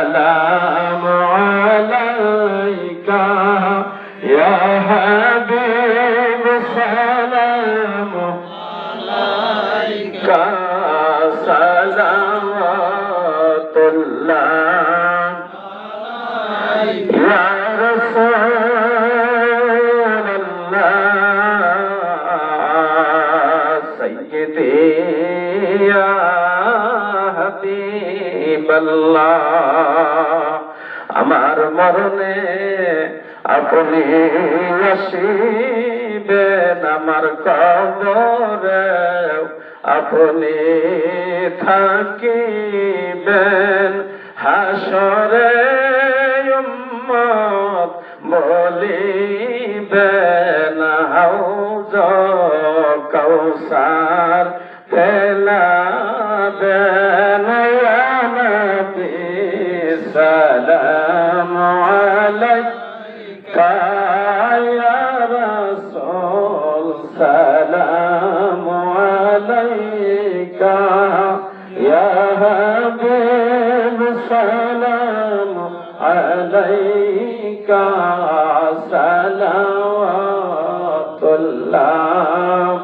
سلام عليك يا حبيب سلام عليك صلوات الله يا رسول الله سيدي يا আমার মরণে আপনি আসিবেন আমার কবরে আপনি থাকিবেন। হাসরে বলিবেন হাউজ কৌসার পেলাবেন عليك يا رسول سلام عليك يا حبيب سلام عليك صلوات الله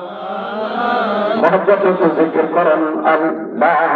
محبة ذكر قرن الله